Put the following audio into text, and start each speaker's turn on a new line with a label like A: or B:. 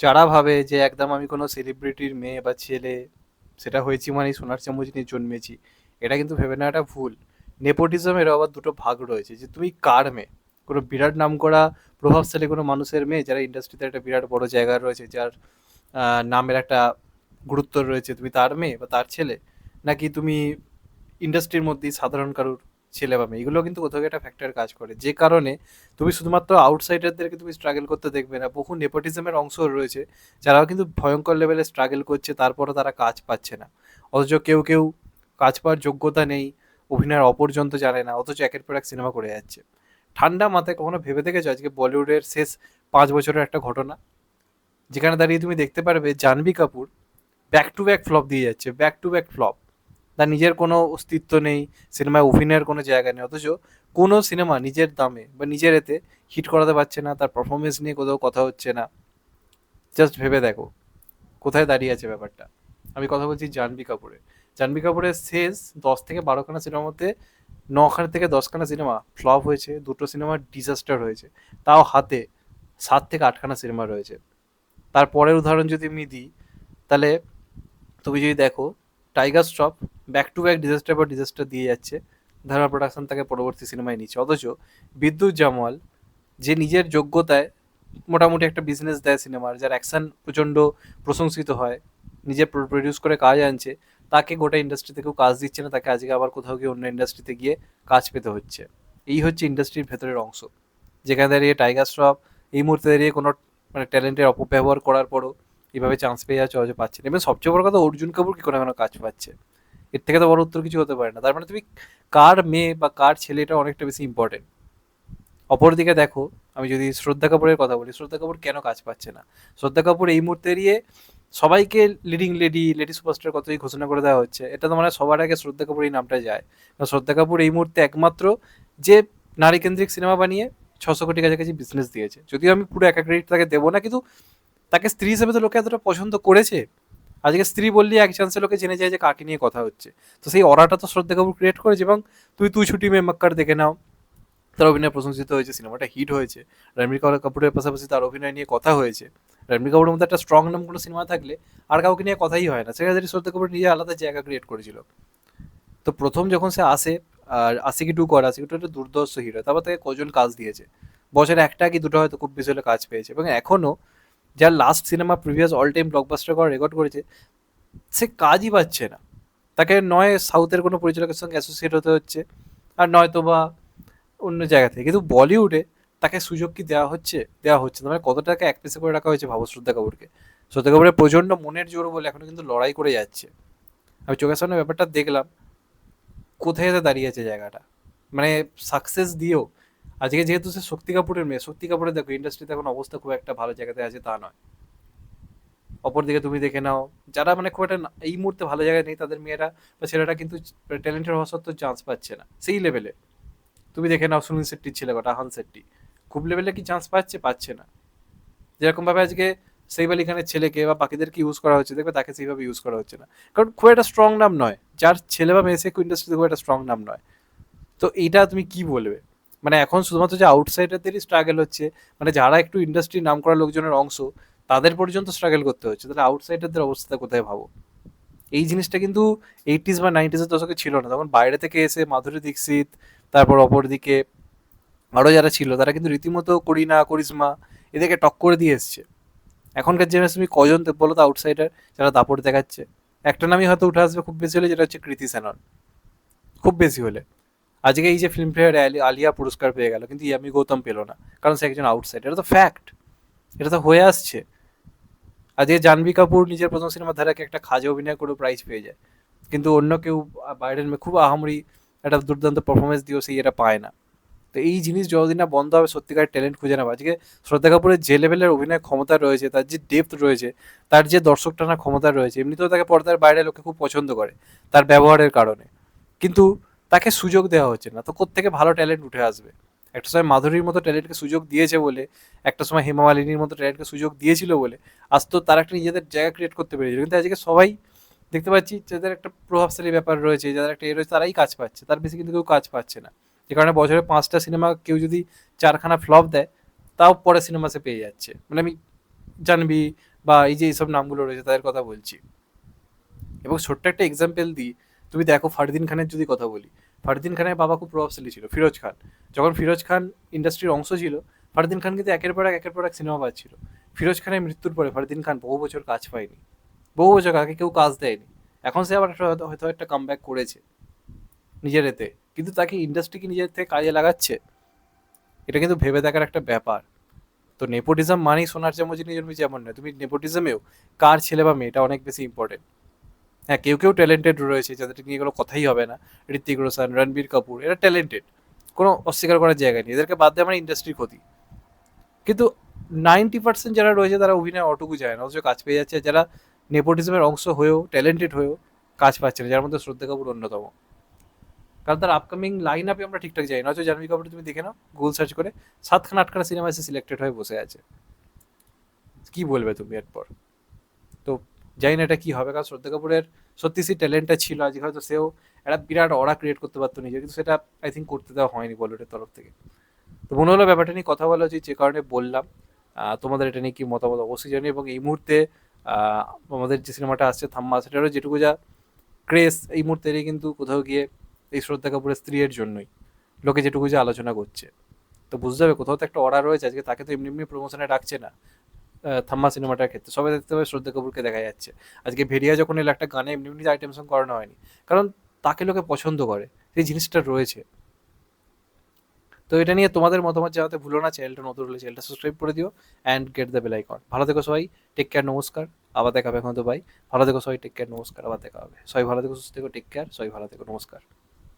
A: যারা ভাবে যে একদম আমি কোনো সেলিব্রিটির মেয়ে বা ছেলে, সেটা হয়েছি মানে সোনার চামচ নিয়ে জন্মেছি, এটা কিন্তু ভেবে নেওয়াটা ভুল। নেপোটিজমের আবার দুটো ভাগ রয়েছে যে তুমি কার মেয়ে? কোনো বিরাট নাম করা প্রভাবশালী কোনো মানুষের মেয়ে যারা ইন্ডাস্ট্রিতে একটা বিরাট বড় জায়গা রয়েছে, যার নামের একটা গুরুত্ব রয়েছে, তুমি তার মেয়ে বা তার ছেলে? নাকি তুমি ইন্ডাস্ট্রির মধ্যেই সাধারণ কারোর ছেলে বা মেয়ে, এগুলো কিন্তু কোথাও একটা ফ্যাক্টর কাজ করে। যে কারণে তুমি শুধুমাত্র আউটসাইডারদেরকে তুমি স্ট্রাগল করতে দেখবে না, বহু নেপোটিজমের অংশ রয়েছে, যারাও কিন্তু ভয়ঙ্কর লেভেলে স্ট্রাগল করছে, তারপরও তারা কাজ পাচ্ছে না। অথচ কেউ কেউ কাজ পাওয়ার যোগ্যতা নেই, অভিনয়ের অপর্যন্ত জানে না, অথচ একের পর এক সিনেমা করে যাচ্ছে। ঠান্ডা মাথায় কখনো ভেবে দেখেছ আজকে বলিউডের শেষ পাঁচ বছরের একটা ঘটনা? যেখানে দাঁড়িয়ে তুমি দেখতে পারবে, Janhvi Kapoor back to back flop দিয়ে যাচ্ছে ব্যাক টু ব্যাক ফ্লপ তার নিজের কোনো অস্তিত্ব নেই, সিনেমায় অভিনয়ের কোনো জায়গা নেই, অথচ কোনো সিনেমা নিজের দামে বা নিজের এতে হিট করাতে পারছে না, তার পারফরমেন্স নিয়ে কোথাও কথা হচ্ছে না। জাস্ট ভেবে দেখো, কোথায় দাঁড়িয়ে আছে ব্যাপারটা। আমি কথা বলছি জাহ্নবী কাপুরের। জাহ্নবী কাপুরের শেষ দশ থেকে বারোখানা সিনেমার মধ্যে নখানা থেকে দশখানা সিনেমা ফ্লপ হয়েছে, দুটো সিনেমা ডিজাস্টার হয়েছে। তাও হাতে সাত থেকে আটখানা সিনেমা রয়েছে। তারপরের উদাহরণ যদি আমি দিই, তাহলে তুমি যদি দেখো Tiger Shroff back to back disaster পর ডিজাস্টার দিয়ে যাচ্ছে। ধর্মা প্রোডাকশন তাকে পরবর্তী সিনেমায় নিচ্ছে। অথচ বিদ্যুৎ জামওয়াল, যে নিজের যোগ্যতায় মোটামুটি একটা বিজনেস দেয় সিনেমার যার অ্যাকশন প্রচণ্ড প্রশংসিত হয়, নিজে প্রডিউস করে কাজ আনছে, তাকে গোটা ইন্ডাস্ট্রিতে কেউ কাজ দিচ্ছে না, তাকে আজকে আবার কোথাও গিয়ে অন্য ইন্ডাস্ট্রিতে গিয়ে কাজ পেতে হচ্ছে। এই হচ্ছে ইন্ডাস্ট্রির ভেতরের অংশ। যেখানে দাঁড়িয়ে টাইগার শ্রফ এই মুহূর্তে দাঁড়িয়ে কোনো মানে ট্যালেন্টের অপব্যবহার করার পরও এইভাবে চান্স পেয়ে যাচ্ছে অথচ পাচ্ছে না। এবং সবচেয়ে বড় কথা, অর্জুন কাপুর কি করে কোনো কাজ পাচ্ছে। এর থেকে তো বড় উত্তর কিছু হতে পারে না। তার মানে তুমি কার মেয়ে বা কার ছেলে এটা অনেকটা বেশি ইম্পর্টেন্ট অপরদিকে দেখো, আমি যদি শ্রদ্ধা কাপুরের কথা বলি, শ্রদ্ধা কাপুর কেন কাজ পাচ্ছে না? শ্রদ্ধা কাপুর এই মুহূর্তে এড়িয়ে সবাইকে লিডিং লেডি লেডি সুপারস্টার কতই ঘোষণা করে দেওয়া হচ্ছে। এটা তো মানে সবার আগে শ্রদ্ধা কাপুর এই নামটা যায়। কারণ শ্রদ্ধা কাপুর এই মুহূর্তে একমাত্র যে নারী কেন্দ্রিক সিনেমা বানিয়ে ছশো কোটি কাছাকাছি বিজনেস দিয়েছে। যদিও আমি পুরো একা ক্রেডিট তাকে দেবো না, কিন্তু তাকে স্ত্রী হিসেবে তো লোকে এতটা পছন্দ করেছে। আজকে স্ত্রী বললি এক চান্সে লোকে জেনে যায় যে কাকে নিয়ে কথা হচ্ছে। তো সেই অরাটা তো শ্রদ্ধা কাপুর ক্রিয়েট করেছে এবং তুই তুই ছুটি মে মক্কার দেখে নাও। তার অভিনয় প্রশংসিত হয়েছে সিনেমাটা হিট হয়েছে। রণবীর কাপুর- কাপুরের পাশাপাশি তার অভিনয় নিয়ে কথা হয়েছে। রণবীর কাপুরের মধ্যে একটা স্ট্রং নাম কোনো সিনেমা থাকলে আর কাউকে নিয়ে কথাই হয় না। সেক্ষেত্রে শ্রদ্ধা কাপুর নিজে আলাদা জায়গা ক্রিয়েট করেছিল। তো প্রথম যখন সে আসে, আর আশিকি টু করে, আশিকি টু একটা দুর্দর্শ হিরো তারপর তাকে কজন কাজ দিয়েছে? বছরে একটা কি দুটো হয়তো খুব বেশি হলে কাজ পেয়েছে। এবং এখনও যার last cinema previous all time blockbuster করা রেকর্ড করেছে, সে কাজই পাচ্ছে না। তাকে নয় সাউথের কোনো পরিচালকের সঙ্গে অ্যাসোসিয়েট হতে হচ্ছে, আর নয়তো বা অন্য জায়গা থেকে। কিন্তু বলিউডে তাকে সুযোগ কি দেওয়া হচ্ছে? দেওয়া হচ্ছে না। মানে কত টাকা এক করে রাখা হয়েছে ভাবো শ্রদ্ধা কাপুরকে। শ্রদ্ধা কাপুরের প্রচণ্ড মনের জোর বলে এখনও কিন্তু লড়াই করে যাচ্ছে। আমি চোখের সামনে ব্যাপারটা দেখলাম, কোথায় এসে দাঁড়িয়ে আছে জায়গাটা? মানে সাকসেস দিয়েও আজকে যেহেতু সে শক্তি কাপুরের মেয়ে, শক্তি কাপুরের দেখো ইন্ডাস্ট্রিতে এখন অবস্থা খুব একটা ভালো জায়গাতে আছে তা নয়। অপরদিকে তুমি দেখে নাও, যারা মানে খুব একটা এই মুহূর্তে ভালো জায়গায় নেই তাদের মেয়েরা বা ছেলেরা কিন্তু ট্যালেন্টের হওয়া সত্ত্বেও চান্স পাচ্ছে না, সেই লেভেলে তুমি দেখে নাও সুনীল শেট্টির ছেলে কটা আহান শেট্টি, খুব লেভেলে কি চান্স পাচ্ছে? পাচ্ছে না। যেরকমভাবে আজকে সেইফ আলী খানের ছেলেকে বা বাকিদেরকে ইউজ করা হচ্ছে, দেখবে তাকে সেইভাবে ইউজ করা হচ্ছে না। কারণ খুব একটা স্ট্রং নাম নয়, যার ছেলে বা মেয়ে সে ইন্ডাস্ট্রিতে খুব একটা স্ট্রং নাম নয়। তো এইটা তুমি কি বলবে? মানে এখন শুধুমাত্র যে আউটসাইডারদেরই স্ট্রাগল হচ্ছে মানে যারা একটু ইন্ডাস্ট্রি নাম করা লোকজনের অংশ, তাদের পর্যন্ত স্ট্রাগল করতে হচ্ছে। তাহলে আউটসাইডারদের অবস্থাটা কোথায় ভাবো? এই জিনিসটা কিন্তু এইটিস বা নাইনটিসের দশকে ছিল না। তখন বাইরে থেকে এসে মাধুরী দীক্ষিত, তারপর অপরদিকে আরও যারা ছিল, তারা কিন্তু রীতিমতো করিনা, করিশ্মা এদেরকে টক করে দিয়ে এসছে। এখনকার জেনারেশন তুমি কজন বলো তো আউটসাইডার যারা দাপট দেখাচ্ছে? একটা নামই হয়তো উঠে আসবে খুব বেশি হলে, যেটা হচ্ছে কৃতি সেনন। খুব বেশি হলে। আজকে এই যে ফিল্মফেয়ার আলিয়া পুরস্কার পেয়ে গেল, কিন্তু ইয়ামি গৌতম পেল না, কারণ সে একজন আউটসাইড এটা তো ফ্যাক্ট এটা তো হয়ে আসছে। আজকে জাহ্নবী কাপুর নিজের প্রথম সিনেমা ধারাকে একটা খাজে অভিনয় করে প্রাইজ পেয়ে যায়, কিন্তু অন্য কেউ বাইরের খুব আহামরি একটা দুর্দান্ত পারফরমেন্স দিয়েও সেই এটা পায় না। তো এই জিনিস যতদিন না বন্ধ হবে সত্যিকার ট্যালেন্ট খুঁজে নেওয়া। আজকে শ্রদ্ধা কাপুরের যে লেভেলের অভিনয় ক্ষমতা রয়েছে, তার যে ডেপথ রয়েছে, তার যে দর্শক টানা ক্ষমতা রয়েছে, এমনিতেও তাকে পর্দার বাইরে লোকে খুব পছন্দ করে, তার ব্যবহারের কারণে। কিন্তু তাকে সুযোগ দেওয়া হচ্ছে না। তো কোত্থেকে ভালো ট্যালেন্ট উঠে আসবে? একটা সময় মাধুরীর মতো ট্যালেন্টকে সুযোগ দিয়েছে বলে, একটা সময় হেমা মালিনীর মতো ট্যালেন্টকে সুযোগ দিয়েছিল বলে, আজ তো তারা একটা নিজেদের জায়গা ক্রিয়েট করতে পেরেছিল। কিন্তু আজকে সবাই দেখতে পাচ্ছি যাদের একটা প্রভাবশালী ব্যাপার রয়েছে, যাদের একটা এ রয়েছে, তারাই কাজ পাচ্ছে। তার বেশি কিন্তু কেউ কাজ পাচ্ছে না। যে কারণে বছরে পাঁচটা সিনেমা কেউ যদি চারখানা ফ্লপ দেয়, তাও পরে সিনেমা সে পেয়ে যাচ্ছে। মানে আমি জানবি বা এই যে এইসব নামগুলো রয়েছে, তাদের কথা বলছি। এবং ছোট্ট একটা এক্সাম্পল দিই। তুমি দেখো ফারদিন খানের যদি কথা বলি, ফারদিন খানের বাবা খুব প্রভাবশালী ছিল, ফিরোজ খান। যখন ফিরোজ খান ইন্ডাস্ট্রির অংশ ছিল, ফারদিন খান কিন্তু একের পর এক, একের পর এক সিনেমা পাচ্ছিল ফিরোজ খানের মৃত্যুর পরে ফারদিন খান বহু বছর কাজ পায়নি। বহু বছর আগে কেউ কাজ দেয়নি। এখন সে আবার হয়তো- একটা কাম করেছে নিজের এতে। কিন্তু তাকে ইন্ডাস্ট্রি কি নিজের থেকে কাজে লাগাচ্ছে? এটা কিন্তু ভেবে দেখার একটা ব্যাপার। তো নেপোটিজম মানেই সোনার চামচ নিজের এমন নয়। তুমি নেপোটিজমেও কার ছেলে বা মেয়েটা অনেক বেশি ইম্পর্টেন্ট হ্যাঁ কেউ কেউ ট্যালেন্টেড রয়েছে, যাদের নিয়ে এগুলো কথাই হবে না। ঋত্বিক রোশন, রণবীর কাপুর, এরা ট্যালেন্টেড কোনো অস্বীকার করার জায়গা নেই। এদেরকে বাদ দিয়ে আমার ইন্ডাস্ট্রির ক্ষতি কিন্তু নাইনটি পার্সেন্ট যারা রয়েছে, তারা অভিনয় অটুকু যায় না, অথচ কাজ পেয়ে যাচ্ছে। যারা নেপোটিজমের অংশ হয়েও ট্যালেন্টেড হয়েও কাজ পাচ্ছে না, যার মধ্যে শ্রদ্ধা কাপুর অন্যতম। কারণ তার আপকামিং লাইন আপে আমরা ঠিকঠাক যাই না, অথচ জাহ্নবী কাপুর তুমি দেখে নাও গুগল সার্চ করে সাতখানা আটখানা সিনেমা এসে সিলেক্টেড হয়ে বসে আছে। কি বলবে তুমি এরপর? তো জানি না এটা কি হবে, কারণ শ্রদ্ধা কাপুরের সত্যি সেই ট্যালেন্টটা ছিল আজকে, হয়তো সেও একটা বিরাট অরা ক্রিয়েট করতে পারতো নিজে কিন্তু সেটা আই থিঙ্ক করতে দেওয়া হয়নি বলিউডের তরফ থেকে। তো মনে হলো ব্যাপারটা নিয়ে কথা বলা উচিত, যে কারণে বললাম তোমাদের এটা নিয়ে কি মতামত অবশ্যই জানি এবং এই মুহূর্তে আমাদের যে সিনেমাটা আসছে, থাম্মা, সেটারও যেটুকু যা ক্রেস এই মুহূর্তে কিন্তু কোথাও গিয়ে এই শ্রদ্ধা কাপুরের স্ত্রীর জন্যই, লোকে যেটুকু যা আলোচনা করছে। তো বুঝতে হবে, কোথাও তো একটা অর্ডার রয়েছে, আজকে তাকে তো এমনি এমনি প্রমোশনে ডাকছে না। থাম্মা সিনেমাটার ক্ষেত্রে। সবাই দেখতে পাবে, শ্রদ্ধা কাপুরকে দেখা যাচ্ছে। আজকে ভেরিয়া যখন এলো, একটা গানে এমনি এমনি আইটেম সং করানো হয়নি। কারণ তাকে লোকে পছন্দ করে, সেই জিনিসটা রয়েছে। তো এটা নিয়ে তোমাদের মতামত জানাতে ভুলো না, চ্যানেলটা নতুন হলে চ্যানেলটা সাবস্ক্রাইব করে দিও and get the bell icon ভালো থেকো সবাই টেক কেয়ার নমস্কার। আবার দেখা হবে এখন তো ভাই। ভালো থেকো সবাই টেক কেয়ার নমস্কার। আবার দেখা হবে। সবাই ভালো থেকো, সুস্থ থেকো টেক কেয়ার সবাই ভালো থেকো, নমস্কার।